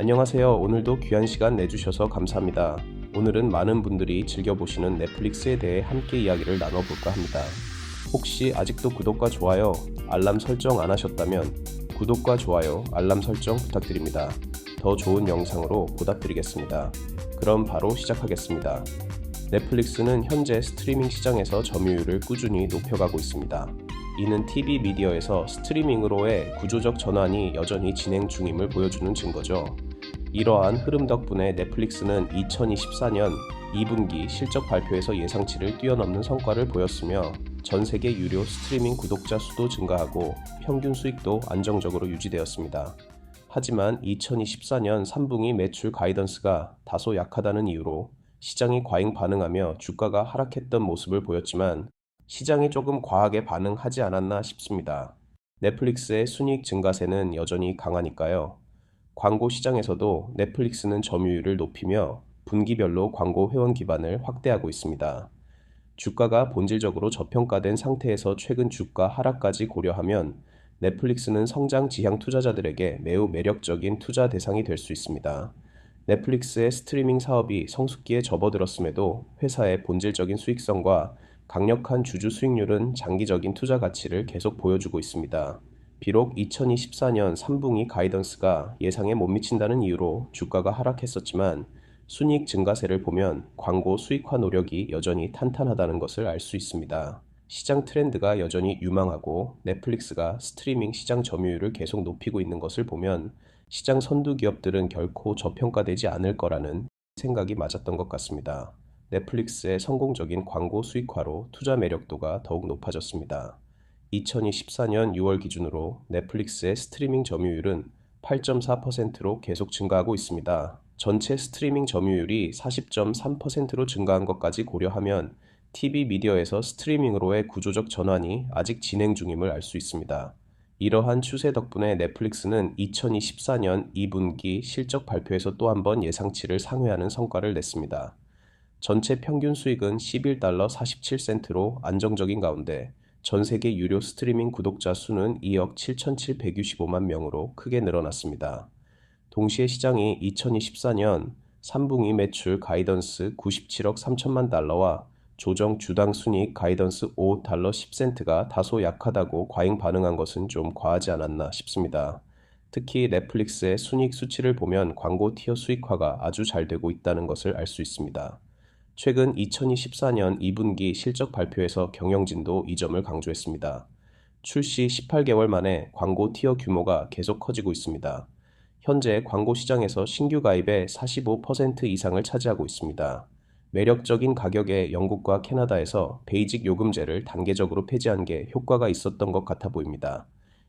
안녕하세요. 오늘도 귀한 시간 내주셔서 감사합니다. 오늘은 많은 분들이 즐겨보시는 넷플릭스에 대해 함께 이야기를 나눠볼까 합니다. 혹시 아직도 구독과 좋아요, 알람 설정 안 하셨다면 구독과 좋아요, 알람 설정 부탁드립니다. 더 좋은 영상으로 보답드리겠습니다. 그럼 바로 시작하겠습니다. 넷플릭스는 현재 스트리밍 시장에서 점유율을 꾸준히 높여가고 있습니다. 이는 TV 미디어에서 스트리밍으로의 구조적 전환이 여전히 진행 중임을 보여주는 증거죠. 이러한 흐름 덕분에 넷플릭스는 2024년 2분기 실적 발표에서 예상치를 뛰어넘는 성과를 보였으며 전 세계 유료 스트리밍 구독자 수도 증가하고 평균 수익도 안정적으로 유지되었습니다. 하지만 2024년 3분기 매출 가이던스가 다소 약하다는 이유로 시장이 과잉 반응하며 주가가 하락했던 모습을 보였지만 시장이 조금 과하게 반응하지 않았나 싶습니다. 넷플릭스의 순이익 증가세는 여전히 강하니까요. 광고 시장에서도 넷플릭스는 점유율을 높이며 분기별로 광고 회원 기반을 확대하고 있습니다. 주가가 본질적으로 저평가된 상태에서 최근 주가 하락까지 고려하면 넷플릭스는 성장 지향 투자자들에게 매우 매력적인 투자 대상이 될 수 있습니다. 넷플릭스의 스트리밍 사업이 성숙기에 접어들었음에도 회사의 본질적인 수익성과 강력한 주주 수익률은 장기적인 투자 가치를 계속 보여주고 있습니다. 비록 2024년 3분기 가이던스가 예상에 못 미친다는 이유로 주가가 하락했었지만 순이익 증가세를 보면 광고 수익화 노력이 여전히 탄탄하다는 것을 알 수 있습니다. 시장 트렌드가 여전히 유망하고 넷플릭스가 스트리밍 시장 점유율을 계속 높이고 있는 것을 보면 시장 선두 기업들은 결코 저평가되지 않을 거라는 생각이 맞았던 것 같습니다. 넷플릭스의 성공적인 광고 수익화로 투자 매력도가 더욱 높아졌습니다. 2024년 6월 기준으로 넷플릭스의 스트리밍 점유율은 8.4%로 계속 증가하고 있습니다. 전체 스트리밍 점유율이 40.3%로 증가한 것까지 고려하면 TV 미디어에서 스트리밍으로의 구조적 전환이 아직 진행 중임을 알 수 있습니다. 이러한 추세 덕분에 넷플릭스는 2024년 2분기 실적 발표에서 또 한 번 예상치를 상회하는 성과를 냈습니다. 전체 평균 수익은 11달러 47센트로 안정적인 가운데 전 세계 유료 스트리밍 구독자 수는 2억 7,765만 명으로 크게 늘어났습니다. 동시에 시장이 2024년 3분기 매출 가이던스 97억 3천만 달러와 조정 주당 순이익 가이던스 5달러 10센트가 다소 약하다고 과잉 반응한 것은 좀 과하지 않았나 싶습니다. 특히 넷플릭스의 순이익 수치를 보면 광고 티어 수익화가 아주 잘 되고 있다는 것을 알 수 있습니다. 최근 2024년 2분기 실적 발표에서 경영진도 이 점을 강조했습니다. 출시 18개월 만에 광고 티어 규모가 계속 커지고 있습니다. 현재 광고 시장에서 신규 가입의 45% 이상을 차지하고 있습니다. 매력적인 가격에 영국과 캐나다에서 베이직 요금제를 단계적으로 폐지한 게 효과가 있었던 것 같아 보입니다.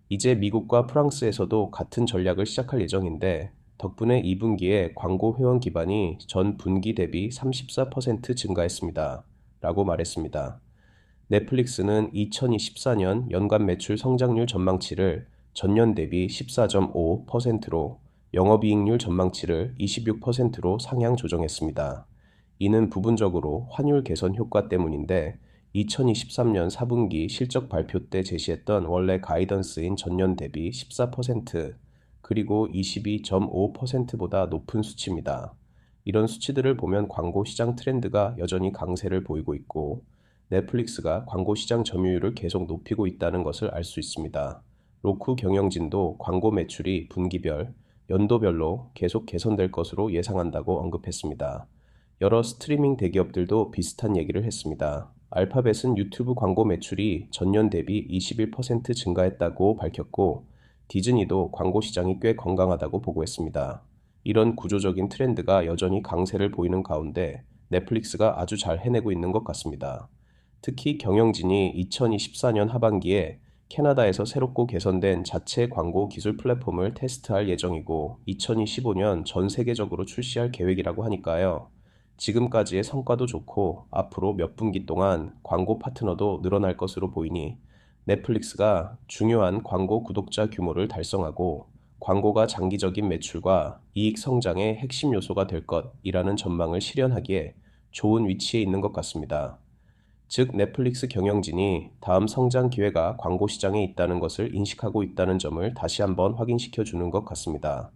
이제 미국과 프랑스에서도 같은 전략을 시작할 예정인데 덕분에 2분기에 광고 회원 기반이 전 분기 대비 34% 증가했습니다. 라고 말했습니다. 넷플릭스는 2024년 연간 매출 성장률 전망치를 전년 대비 14.5%로 영업이익률 전망치를 26%로 상향 조정했습니다. 이는 부분적으로 환율 개선 효과 때문인데 2023년 4분기 실적 발표 때 제시했던 원래 가이던스인 전년 대비 14% 그리고 22.5%보다 높은 수치입니다. 이런 수치들을 보면 광고 시장 트렌드가 여전히 강세를 보이고 있고 넷플릭스가 광고 시장 점유율을 계속 높이고 있다는 것을 알 수 있습니다. 로쿠 경영진도 광고 매출이 분기별, 연도별로 계속 개선될 것으로 예상한다고 언급했습니다. 여러 스트리밍 대기업들도 비슷한 얘기를 했습니다. 알파벳은 유튜브 광고 매출이 전년 대비 21% 증가했다고 밝혔고 디즈니도 광고 시장이 꽤 건강하다고 보고했습니다. 이런 구조적인 트렌드가 여전히 강세를 보이는 가운데 넷플릭스가 아주 잘 해내고 있는 것 같습니다. 특히 경영진이 2024년 하반기에 캐나다에서 새롭고 개선된 자체 광고 기술 플랫폼을 테스트할 예정이고 2025년 전 세계적으로 출시할 계획이라고 하니까요. 지금까지의 성과도 좋고 앞으로 몇 분기 동안 광고 파트너도 늘어날 것으로 보이니 넷플릭스가 중요한 광고 구독자 규모를 달성하고 광고가 장기적인 매출과 이익 성장의 핵심 요소가 될 것이라는 전망을 실현하기에 좋은 위치에 있는 것 같습니다. 즉 넷플릭스 경영진이 다음 성장 기회가 광고 시장에 있다는 것을 인식하고 있다는 점을 다시 한번 확인시켜 주는 것 같습니다.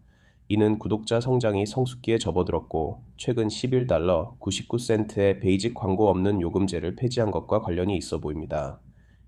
이는 구독자 성장이 성숙기에 접어들었고 최근 11달러 99센트의 베이직 광고 없는 요금제를 폐지한 것과 관련이 있어 보입니다.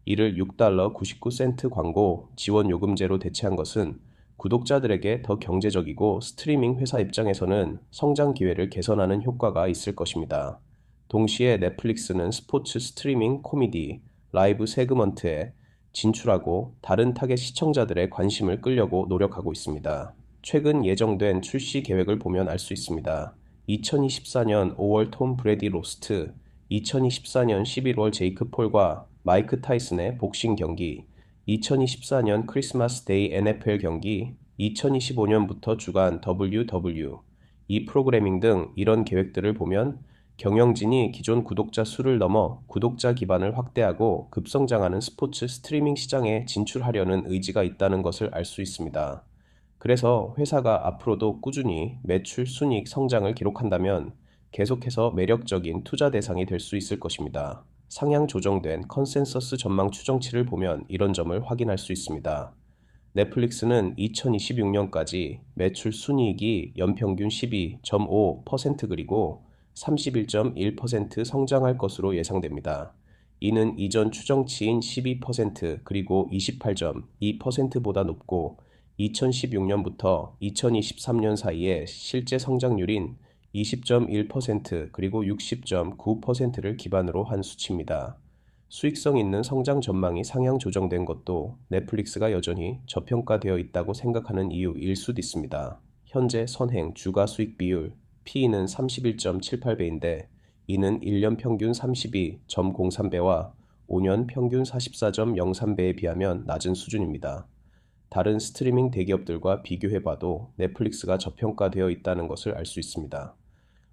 이를 6달러 99센트 광고 지원 요금제로 대체한 것은 구독자들에게 더 경제적이고 스트리밍 회사 입장에서는 성장 기회를 개선하는 효과가 있을 것입니다. 동시에 넷플릭스는 스포츠 스트리밍 코미디, 라이브 세그먼트에 진출하고 다른 타겟 시청자들의 관심을 끌려고 노력하고 있습니다. 최근 예정된 출시 계획을 보면 알 수 있습니다. 2024년 5월 톰 브레디 로스트, 2024년 11월 제이크 폴과 마이크 타이슨의 복싱 경기, 2024년 크리스마스 데이 NFL 경기, 2025년부터 주간 WW, 이 프로그래밍 등 이런 계획들을 보면 경영진이 기존 구독자 수를 넘어 구독자 기반을 확대하고 급성장하는 스포츠 스트리밍 시장에 진출하려는 의지가 있다는 것을 알 수 있습니다. 그래서 회사가 앞으로도 꾸준히 매출 순이익 성장을 기록한다면 계속해서 매력적인 투자 대상이 될 수 있을 것입니다. 상향 조정된 컨센서스 전망 추정치를 보면 이런 점을 확인할 수 있습니다. 넷플릭스는 2026년까지 매출 순이익이 연평균 12.5% 그리고 31.1% 성장할 것으로 예상됩니다. 이는 이전 추정치인 12% 그리고 28.2%보다 높고 2016년부터 2023년 사이에 실제 성장률인 20.1% 그리고 60.9%를 기반으로 한 수치입니다. 수익성 있는 성장 전망이 상향 조정된 것도 넷플릭스가 여전히 저평가되어 있다고 생각하는 이유일 수도 있습니다. 현재 선행 주가 수익 비율 P는 31.78배인데 이는 1년 평균 32.03배와 5년 평균 44.03배에 비하면 낮은 수준입니다. 다른 스트리밍 대기업들과 비교해봐도 넷플릭스가 저평가되어 있다는 것을 알 수 있습니다.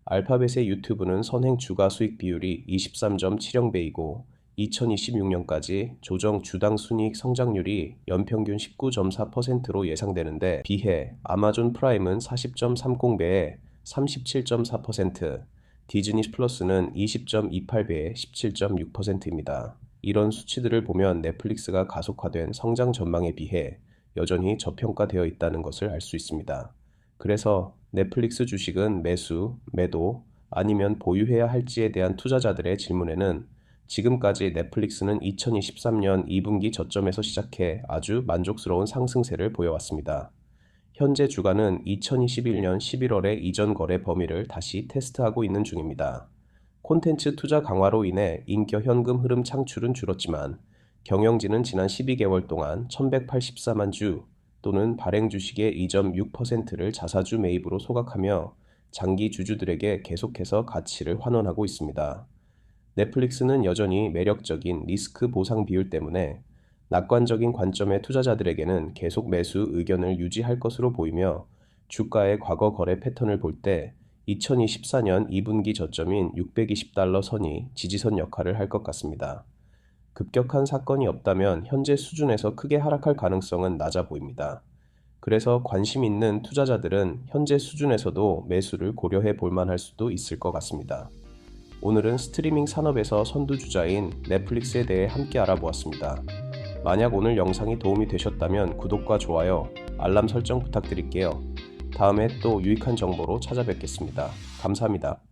알파벳의 유튜브는 선행 주가 수익 비율이 23.70배이고 2026년까지 조정 주당 순이익 성장률이 연평균 19.4%로 예상되는데 비해 아마존 프라임은 40.30배에 37.4%, 디즈니 플러스는 20.28배에 17.6%입니다. 이런 수치들을 보면 넷플릭스가 가속화된 성장 전망에 비해 여전히 저평가되어 있다는 것을 알 수 있습니다. 그래서 넷플릭스 주식은 매수, 매도, 아니면 보유해야 할지에 대한 투자자들의 질문에는 지금까지 넷플릭스는 2023년 2분기 저점에서 시작해 아주 만족스러운 상승세를 보여왔습니다. 현재 주가는 2021년 11월의 이전 거래 범위를 다시 테스트하고 있는 중입니다. 콘텐츠 투자 강화로 인해 인겨 현금 흐름 창출은 줄었지만 경영진은 지난 12개월 동안 1184만 주 또는 발행 주식의 2.6%를 자사주 매입으로 소각하며 장기 주주들에게 계속해서 가치를 환원하고 있습니다. 넷플릭스는 여전히 매력적인 리스크 보상 비율 때문에 낙관적인 관점의 투자자들에게는 계속 매수 의견을 유지할 것으로 보이며 주가의 과거 거래 패턴을 볼 때 2024년 2분기 저점인 620달러 선이 지지선 역할을 할 것 같습니다. 급격한 사건이 없다면 현재 수준에서 크게 하락할 가능성은 낮아 보입니다. 그래서 관심 있는 투자자들은 현재 수준에서도 매수를 고려해 볼 만할 수도 있을 것 같습니다. 오늘은 스트리밍 산업에서 선두주자인 넷플릭스에 대해 함께 알아보았습니다. 만약 오늘 영상이 도움이 되셨다면 구독과 좋아요, 알람 설정 부탁드릴게요. 다음에 또 유익한 정보로 찾아뵙겠습니다. 감사합니다.